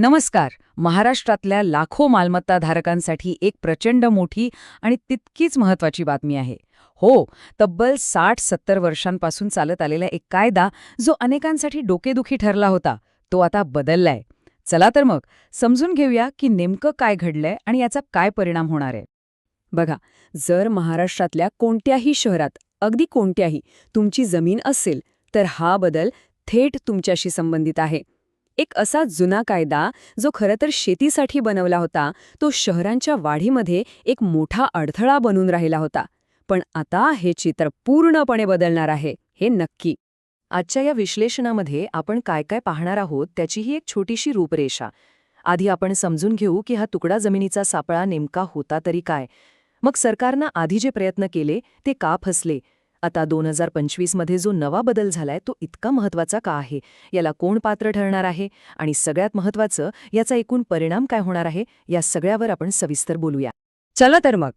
नमस्कार. महाराष्ट्रातल्या लाखो मालमत्ताधारकांसाठी एक प्रचंड मोठी आणि तितकीच महत्वाची बातमी आहे. हो तब्बल साठ सत्तर वर्षांपासून चालत आलेला एक कायदा जो अनेकांसाठी डोकेदुखी ठरला होता तो आता बदललाय. चला तर मग समजून घेऊया की नेमकं काय घडलंय आणि याचा काय परिणाम होणार आहे. बघा जर महाराष्ट्रातल्या कोणत्याही शहरात अगदी कोणत्याही तुमची जमीन असेल तर हा बदल थेट तुमच्याशी संबंधित आहे. एक असा जुना कायदा जो खरं तर शेतीसाठी बनवला होता तो शहरांच्या वाढीमध्ये एक मोठा अडथळा बनून राहिला होता. पण आता हे चित्र पूर्णपणे बदलणार आहे हे नक्की. आजच्या या विश्लेषणामध्ये आपण काय काय पाहणार आहोत त्याचीही एक छोटीशी रूपरेषा. आधी आपण समजून घेऊ की हा तुकडा जमिनीचा सापळा नेमका होता तरी काय. मग सरकारनं आधी जे प्रयत्न केले ते का फसले? आता दोन हजार पंचवीसमध्ये जो नवा बदल झालाय तो इतका महत्त्वाचा का आहे? याला कोण पात्र ठरणार आहे? आणि सगळ्यात महत्वाचं याचा एकूण परिणाम काय होणार आहे? या सगळ्यावर आपण सविस्तर बोलूया. चला तर मग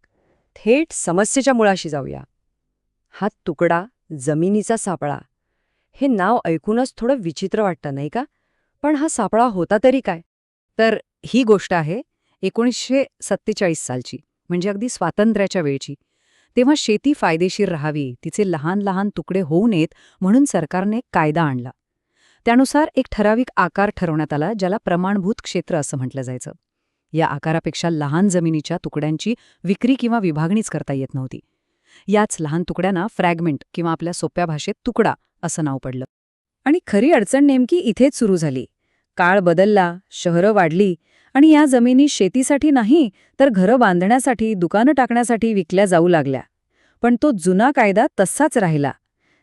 थेट समस्येच्या मुळाशी जाऊया. हा तुकडा जमिनीचा सापळा. हे नाव ऐकूनच थोडं विचित्र वाटतं नाही का? पण हा सापळा होता तरी काय? तर ही गोष्ट आहे एकोणीसशे सत्तेचाळीस सालची म्हणजे अगदी स्वातंत्र्याच्या वेळची. तेव्हा शेती फायदेशीर राहावी तिचे लहान लहान तुकडे होऊ नयेत म्हणून सरकारने कायदा आणला. त्यानुसार एक ठराविक आकार ठरवण्यात आला ज्याला प्रमाणभूत क्षेत्र असं म्हटलं जायचं. या आकारापेक्षा लहान जमिनीच्या तुकड्यांची विक्री किंवा विभागणीच करता येत नव्हती. याच लहान तुकड्यांना फ्रॅगमेंट किंवा आपल्या सोप्या भाषेत तुकडा असं नाव पडलं. आणि खरी अडचण नेमकी इथेच सुरू झाली. काळ बदलला शहरं वाढली आणि या जमिनी शेतीसाठी नाही तर घरं बांधण्यासाठी दुकानं टाकण्यासाठी विकल्या जाऊ लागल्या. पण तो जुना कायदा तसाच राहिला.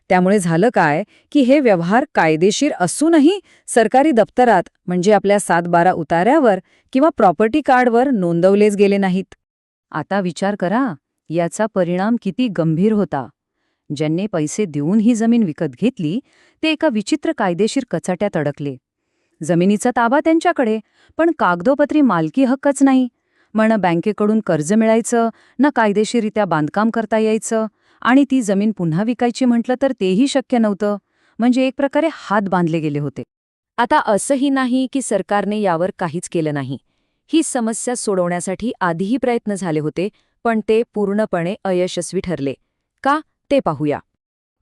त्यामुळे झालं काय की हे व्यवहार कायदेशीर असूनही सरकारी दप्तरात म्हणजे आपल्या सात बारा उतार्यावर किंवा प्रॉपर्टी कार्डवर नोंदवलेच गेले नाहीत. आता विचार करा याचा परिणाम किती गंभीर होता. ज्यांनी पैसे देऊन ही जमीन विकत घेतली ते एका विचित्र कायदेशीर कचाट्यात अडकले. जमिनीचा ताबा त्यांच्याकडे पण कागदोपत्री मालकी हक्कच नाही. म्हण बँकेकडून कर्ज मिळायचं ना कायदेशीरित्या बांधकाम करता यायचं आणि ती जमीन पुन्हा विकायची म्हटलं तर तेही शक्य नव्हतं. म्हणजे एक प्रकारे हात बांधले गेले होते. आता असंही नाही की सरकारने यावर काहीच केलं नाही. ही समस्या सोडवण्यासाठी आधीही प्रयत्न झाले होते पण ते पूर्णपणे अयशस्वी ठरले. का? ते पाहूया.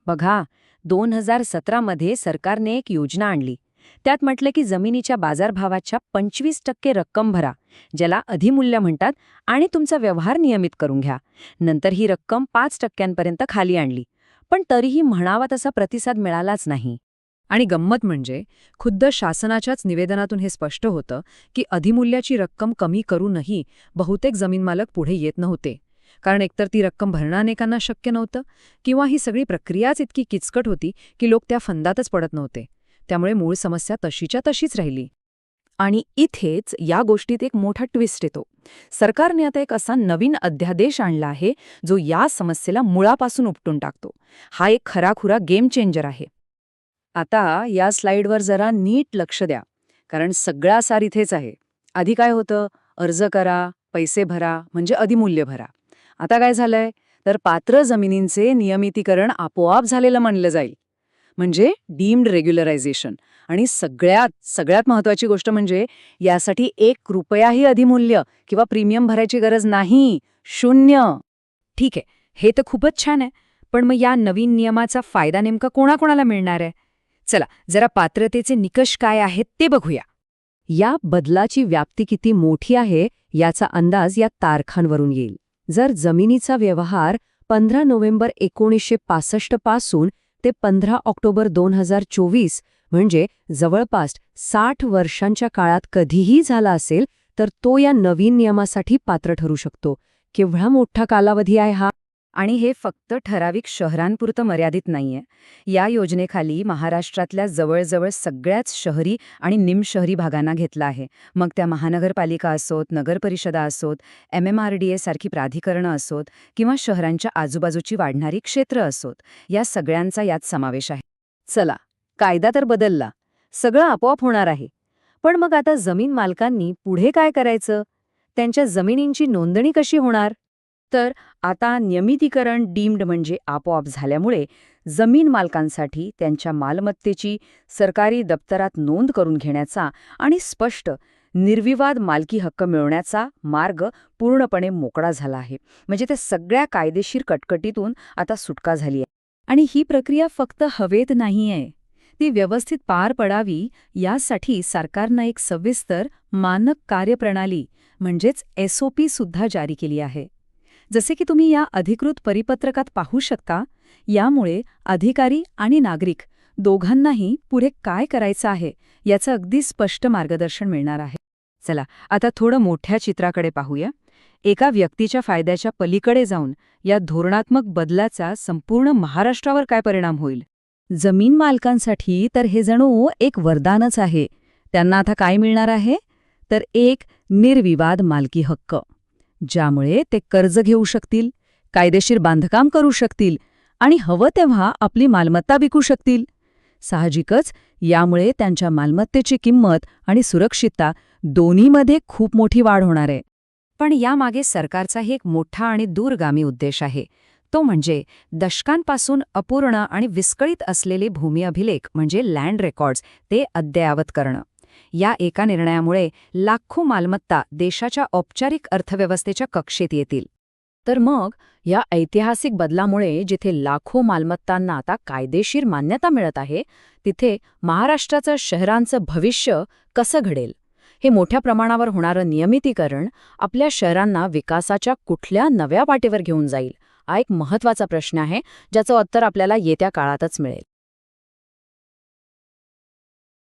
बघा दोन हजार सतरामध्ये सरकारने एक योजना आणली. त्यात म्हटलं की जमिनीच्या बाजारभावाच्या पंचवीस टक्के रक्कम भरा ज्याला अधिमूल्य म्हणतात आणि तुमचा व्यवहार नियमित करून घ्या. नंतर ही रक्कम पाच टक्क्यांपर्यंत खाली आणली. पण तरीही म्हणावा तसा प्रतिसाद मिळालाच नाही. आणि गंमत म्हणजे खुद्द शासनाच्याच निवेदनातून हे स्पष्ट होतं की अधिमूल्याची रक्कम कमी करूनही बहुतेक जमीनमालक पुढे येत नव्हते. कारण एकतर ती रक्कम भरणं अनेकांना शक्य नव्हतं किंवा ही सगळी प्रक्रियाच इतकी किचकट होती की लोक त्या फंदातच पडत नव्हते. त्यामुळे मूळ समस्या तशीच्या तशीच राहिली. आणि इथेच या गोष्टीत एक मोठा ट्विस्ट येतो. सरकारने आता एक असा नवीन अध्यादेश आणला आहे जो या समस्येला मुळापासून उपटून टाकतो. हा एक खराखुरा गेम चेंजर आहे. आता या स्लाइडवर जरा नीट लक्ष द्या कारण सगळा सार इथेच आहे. आधी काय होतं? अर्ज करा पैसे भरा म्हणजे अधिमूल्य भरा. आता काय झालंय? तर पात्र जमिनींचे नियमितीकरण आपोआप झालेलं मानलं जाईल. म्हणजे डीम्ड रेग्युलरायझेशन. आणि सगळ्यात सगळ्यात महत्वाची गोष्ट म्हणजे यासाठी एक रुपयाही अधिमूल्य किंवा प्रीमियम भरायची गरज नाही. शून्य. ठीक आहे. हे तर खूपच छान आहे. पण मग या नवीन नियमाचा फायदा नेमका कोणाकोणाला मिळणार आहे? चला जरा पात्रतेचे निकष काय आहेत ते बघूया. या बदलाची व्याप्ती किती मोठी आहे याचा अंदाज या तारखांवरून येईल. जर जमिनीचा व्यवहार पंधरा नोव्हेंबर एकोणीसशे पासष्टपासून ते पंधरा ऑक्टोबर दोन हजार चोवीस म्हणजे जवळपास साठ वर्षांच्या काळात कधीही झाला असेल तर तो या नवीन नियमासाठी पात्र ठरू शकतो. केवढा मोठा कालावधी आहे हा? आणि हे फक्त ठराविक शहरांपुरतं मर्यादित नाहीये. या योजनेखाली महाराष्ट्रातल्या जवळजवळ सगळ्याच शहरी आणि निमशहरी भागांना घेतला आहे. मग त्या महानगरपालिका असोत नगरपरिषदा असोत M M R D A सारखी प्राधिकरणं असोत किंवा शहरांच्या आजूबाजूची वाढणारी क्षेत्र असोत या सगळ्यांचा यात समावेश आहे. चला कायदा तर बदलला. सगळं आपोआप होणार आहे. पण मग आता जमीन मालकांनी पुढे काय करायचं? त्यांच्या जमिनींची नोंदणी कशी होणार? तर आता नियमितीकरण डीम्ड म्हणजे आपोआप झाल्यामुळे जमीन मालकांसाठी त्यांच्या मालमत्तेची सरकारी दप्तरात नोंद करून घेण्याचा आणि स्पष्ट निर्विवाद मालकी हक्क मिळवण्याचा मार्ग पूर्णपणे मोकळा झाला आहे. म्हणजे त्या सगळ्या कायदेशीर कटकटीतून आता सुटका झाली आहे. आणि ही प्रक्रिया फक्त हवेत नाहीये. ती व्यवस्थित पार पडावी यासाठी सरकारनं एक सविस्तर मानक कार्यप्रणाली म्हणजेच एसओपी सुद्धा जारी केली आहे. जसे की तुम्ही या अधिकृत परिपत्रकात पाहू शकता यामुळे अधिकारी आणि नागरिक दोघांनाही पुढे काय करायचं आहे याचं अगदी स्पष्ट मार्गदर्शन मिळणार आहे. चला आता थोडं मोठ्या चित्राकडे पाहूया. एका व्यक्तीच्या फायद्याच्या पलीकडे जाऊन या धोरणात्मक बदलाचा संपूर्ण महाराष्ट्रावर काय परिणाम होईल? जमीन मालकांसाठी तर हे जणू एक वरदानच आहे. त्यांना आता काय मिळणार आहे? तर एक निर्विवाद मालकी हक्क. ज्यामुळे ते कर्ज घेऊ शकतील कायदेशीर बांधकाम करू शकतील आणि हवं तेव्हा आपली मालमत्ता विकू शकतील. साहजिकच यामुळे त्यांच्या मालमत्तेची किंमत आणि सुरक्षितता दोन्हीमध्ये खूप मोठी वाढ होणार आहे. पण यामागे सरकारचाही एक मोठा आणि दूरगामी उद्देश आहे. तो म्हणजे दशकांपासून अपूर्ण आणि विस्कळीत असलेले भूमी अभिलेख म्हणजे लँड रेकॉर्ड्स ते अद्ययावत करणं. या एका निर्णयामुळे लाखो मालमत्ता देशाच्या औपचारिक अर्थव्यवस्थेच्या कक्षेत येतील. तर मग या ऐतिहासिक बदलामुळे जिथे लाखो मालमत्तांना आता कायदेशीर मान्यता मिळत आहे तिथे महाराष्ट्राचं शहरांचं भविष्य कसं घडेल? हे मोठ्या प्रमाणावर होणारं नियमितीकरण आपल्या शहरांना विकासाच्या कुठल्या नव्या पाटीवर घेऊन जाईल हा एक महत्त्वाचा प्रश्न आहे ज्याचं उत्तर आपल्याला येत्या काळातच मिळेल.